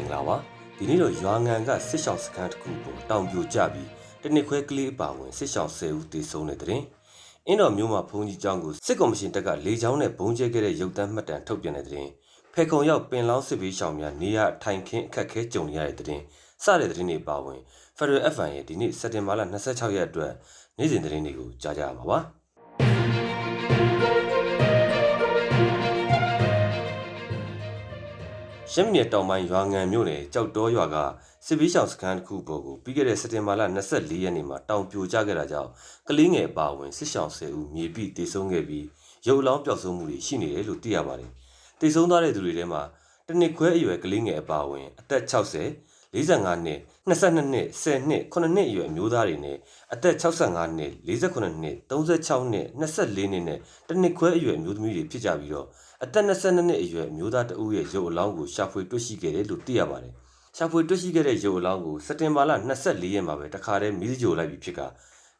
င်္ဂလာပါဒီနေ့တော့ရွာငံကစစ်ဆောင်စခန်းတစ်ခုပေါ်တောင်ပြိုကျပြီးတနစ်ခွဲကလေးအပါဝင်စစ်ဆောင်10ဦးတေဆုံးတဲ့တဲ့ရင်အင်းတော်မျိုးမှာဘုံကြီးကျောင်းကိုစစ်ကော်မရှင်တပ်ကလေကြောင်းနဲ့ဘုံကျဲခဲ့တဲ့ရုပ်သံမှတ်တမ်းထုတ်ပြန်တဲ့တဲ့ရင်ဖေခုံရောက်ပင်လောင်းစစ်ပေးရှောင်များနေရထိုင်ခင်းအခက်ခဲကြုံနေရတဲ့တဲ့ရင်စတဲ့တဲ့ရင်တွေပါဝင် Federal FN ရဲ့ဒီနေ့စက်တင်ဘာလ26ရက်အတွက်နေ့စဉ်တဲ့ရင်တွေကိုကြားကြရမှာပါ ရှမ်းပြည်နယ်တောင်ပိုင်းရွာငံမြို့နယ်ကြောက်တော်ရွာကစစ်ပေးရှောင်စခန်းတစ်ခုပေါ်ကိုပြီးခဲ့တဲ့စက်တင်ဘာလ24ရက်နေ့မှာတောင်ပြိုကျခဲ့တာကြောင့်ကလေးငယ်အပါအဝင်စစ်ရှောင်10ဦးမြေပိတေဆုံးခဲ့ပြီးရုပ်အလောင်းပျောက်ဆုံးမှုတွေရှိနေတယ်လို့သိရပါတယ်။တေဆုံးသွားတဲ့သူတွေထဲမှာတစ်နှစ်ခွဲအရွယ်ကလေးငယ်အပါအဝင်အသက်60 45နှစ်22နှစ်10နှစ်9နှစ်အရွယ်အမျိုးသားတွေနဲ့အသက်65နှစ်48နှစ်36နှစ်24နှစ်နဲ့တစ်နှစ်ခွဲအရွယ်အမျိုးသမီးတွေဖြစ်ကြပြီးတော့အသက်22နှစ်အရွယ်အမျိုးသားတဦးရဲ့ရုပ်အလောင်းကိုရှာဖွေတွေ့ရှိခဲ့တယ်လို့သိရပါတယ်။ရှာဖွေတွေ့ရှိခဲ့တဲ့ရုပ်အလောင်းကိုစက်တင်ဘာလ24ရက်မှာပဲတခါတည်းမီးစကြိုလိုက်ပြီးဖြစ်က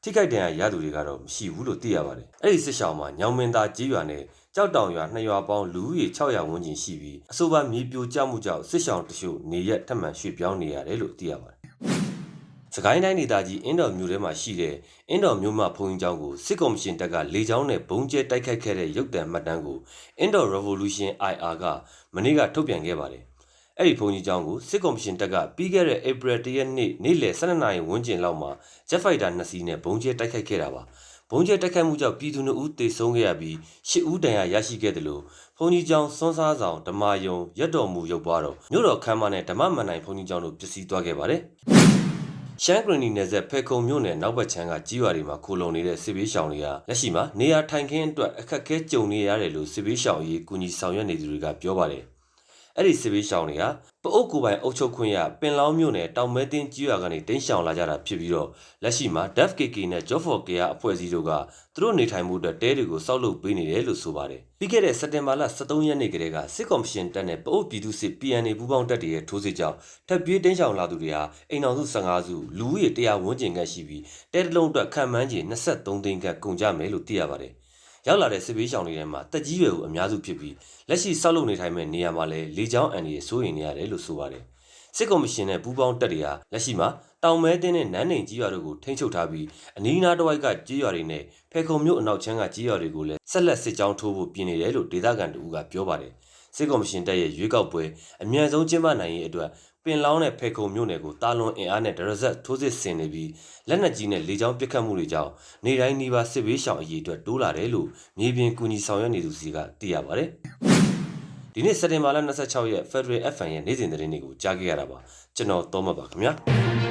ထိခိုက်ဒဏ်ရာရသူတွေကတော့မရှိဘူးလို့သိရပါတယ်။အဲ့ဒီစစ်ဆောင်မှာညောင်မင်းသားကြီးရွာနဲ့ ကြောက်တောင်ရွာနှစ်ရွာပေါင်းလူဦးရေ600ဝန်းကျင်ရှိပြီးအဆိုပါမြေပြိုကျမှုကြောင့်စစ်ဆောင်တချို့နေရက်ထပ်မံရွှေ့ပြောင်းနေရတယ်လို့သိရပါတယ်။စကိုင်းတိုင်းဒေသကြီးအင်းတော်မြို့ထဲမှာရှိတဲ့အင်းတော်မြို့မှဘုံကြီးကျောင်းကိုစစ်ကော်မရှင်တပ်ကလေကြောင်းနဲ့ဘုံကျဲတိုက်ခိုက်ခဲ့တဲ့ရုပ်တံမှတ်တမ်းကိုအင်းတော် Revolution IR ကမနေ့ကထုတ်ပြန်ခဲ့ပါတယ်။အဲ့ဒီဘုံကြီးကျောင်းကိုစစ်ကော်မရှင်တပ်ကပြီးခဲ့တဲ့ April 1ရက်နေ့နေ့လယ်12နာရီဝန်းကျင်လောက်မှာ Jet Fighter 2စီးနဲ့ဘုံကျဲတိုက်ခိုက်ခဲ့တာပါ။ ဘုံကျဲတိုက်ခိုက်မှုကြောင့်ပြည်သူ2ဦးသေဆုံးခဲ့ရပြီး10ဦးဒဏ်ရာရရှိခဲ့တယ်လို့ဘုံကြီးကျောင်းစွန်းစားဆောင်ဓမ္မယုံရက်တော်မူရုပ်ပွားတော်မြို့တော်ခမ်းမနဲ့ဓမ္မမန်နိုင်ဘုံကြီးကျောင်းတို့ပျက်စီးသွားခဲ့ပါတယ်။ရှမ်းဂရနီနယ်ဆက်ဖေခုံမြို့နယ်နောက်ဘက်ခြမ်းကကြီးရွာတွေမှာခိုလုံနေတဲ့စစ်ဘေးရှောင်တွေကလက်ရှိမှာနေရာထိုင်ခင်းအတွက်အခက်အခဲကြုံနေရတယ်လို့စစ်ဘေးရှောင်ရေးကူညီဆောင်ရွက်နေသူတွေကပြောပါတယ်။ အဲ့ဒီစစ်ဘေးရှောင်တွေကပအုပ်ကိုပိုင်အုပ်ချုပ်ခွင့်ရပင်လောင်းမြို့နယ်တောင်မဲတင်းကြီးရွာကနေတင်းရှောင်လာကြတာဖြစ်ပြီးတော့လက်ရှိမှာ DFKK နဲ့ Job for Care အဖွဲ့အစည်းတို့ကသူတို့နေထိုင်မှုအတွက်တဲတွေကိုစောက်လုပ်ပေးနေတယ်လို့ဆိုပါတယ်။ပြီးခဲ့တဲ့စက်တင်ဘာလ23ရက်နေ့ကတည်းကစစ်ကော်မရှင်တပ်နဲ့ပအုပ်ပြည်သူစစ် PNA ပူးပေါင်းတပ်တွေရဲ့ထိုးစစ်ကြောင့်ထပ်ပြေးတင်းရှောင်လာသူတွေဟာအိမ်အောင်စု15စုလူဦးရေ100ဝန်းကျင်ခန့်ရှိပြီးတဲတစ်လုံးအတွက်ခံမှန်းချေ23သိန်းခန့်ကုန်ကြမယ်လို့သိရပါတယ်။ ရောက်လာတဲ့စစ်ဘေးရှောင်တွေထဲမှာတက်ကြီးရွယ်ကိုအများစုဖြစ်ပြီးလက်ရှိဆောက်လုပ်နေထိုင်မဲ့နေရာမှာလည်းလေကြောင်းအန်ဒီရဲ့စိုးရိမ်နေရတယ်လို့ဆိုပါတယ်စစ်ကော်မရှင်နဲ့ပူးပေါင်းတပ်တွေဟာလက်ရှိမှာတောင်မဲတင်းနဲ့နန်းနေကြီးရွာတို့ကိုထိန်းချုပ်ထားပြီးအနီးအနားတစ်ဝိုက်ကကြီးရွာတွေနဲ့ဖေခုံမြို့အနောက်ချမ်းကကြီးရွာတွေကိုလည်းဆက်လက်စစ်ကြောင်းထိုးဖို့ပြင်နေတယ်လို့ဒေသခံတို့ကပြောပါတယ်စစ်ကော်မရှင်တပ်ရဲ့ရွေးကောက်ပွဲအမြန်ဆုံးကျင်းပနိုင်ရေးအတွက် ပင်လောင်းတဲ့ဖေခုံမြို့နယ်ကိုတာလွန်အင်အားနဲ့ဒရဇက်ထိုးစစ်ဆင်နေပြီးလက်နက်ကြီးနဲ့လေကြောင်းပစ်ခတ်မှုတွေကြောင့်နေတိုင်းနှီးပါစစ်ဘေးရှောင်အရေးအတွက်တိုးလာတယ်လို့မြေပြင်ကူညီဆောင်ရွက်နေသူစီကသိရပါတယ်။ဒီနေ့စက်တင်ဘာလ26ရက် Federal FN ရဲ့နေ့စဉ်သတင်းတွေကိုကြားခဲ့ရတာပါကျွန်တော်သောမတ်ပါခင်ဗျာ။